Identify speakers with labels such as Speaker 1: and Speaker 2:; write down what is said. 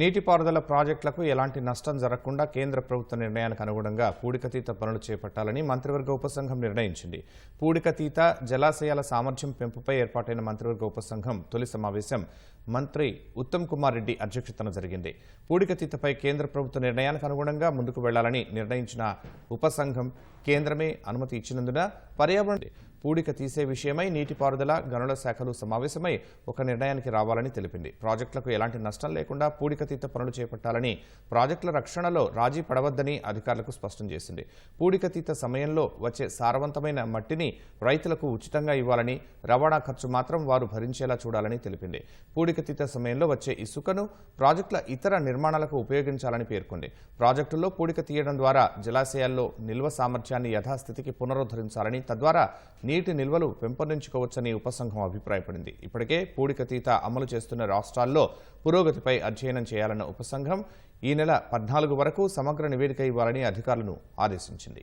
Speaker 1: నీటిపారుదల ప్రాజెక్టులకు ఎలాంటి నష్టం జరగకుండా కేంద్ర ప్రభుత్వ నిర్ణయానికి అనుగుణంగా పూడికతీత పనులు చేపట్టాలని మంత్రివర్గ ఉపసంఘం నిర్ణయించింది. పూడికతీత జలాశయాల సామర్థ్యం పెంపుపై ఏర్పాటైన మంత్రివర్గ ఉపసంఘం తొలి సమావేశం మంత్రి ఉత్తమ్ కుమార్ రెడ్డి అధ్యక్షతన జరిగింది. పూడికతీతపై కేంద్ర ప్రభుత్వ నిర్ణయానికి అనుగుణంగా ముందుకు వెళ్ళాలని నిర్ణయించిన ఉపసంఘం కేంద్రమే అనుమతి ఇచ్చినందున పర్యావరణ పూడిక తీసే విషయమై నీటిపారుదల గనుల శాఖలు సమావేశమై ఒక నిర్ణయానికి రావాలని తెలిపింది. ప్రాజెక్టులకు ఎలాంటి నష్టం లేకుండా పూడికతీత పనులు చేపట్టాలని ప్రాజెక్టుల రక్షణలో రాజీ పడవద్దని అధికారులకు స్పష్టం చేసింది. పూడికతీత సమయంలో వచ్చే సారవంతమైన మట్టిని రైతులకు ఉచితంగా ఇవ్వాలని రవాణా ఖర్చు మాత్రం వారు భరించేలా చూడాలని తెలిపింది. పూడికతీత సమయంలో వచ్చే ఇసుకను ప్రాజెక్టుల ఇతర నిర్మాణాలకు ఉపయోగించాలని పేర్కొంది. ప్రాజెక్టుల్లో పూడిక తీయడం ద్వారా జలాశయాల్లో నిల్వ సామర్థ్యాన్ని యథాస్థితికి పునరుద్ధరించాలని తద్వారా నీటి నిల్వలు పెంపొందించుకోవచ్చని ఉపసంఘం అభిప్రాయపడింది. ఇప్పటికే పూడికతీత అమలు చేస్తున్న రాష్ట్రాల్లో పురోగతిపై అధ్యయనం చేయాలన్న ఉపసంఘం ఈ నెల పద్నాలుగు వరకు సమగ్ర నివేదిక ఇవ్వాలని అధికారులను ఆదేశించింది.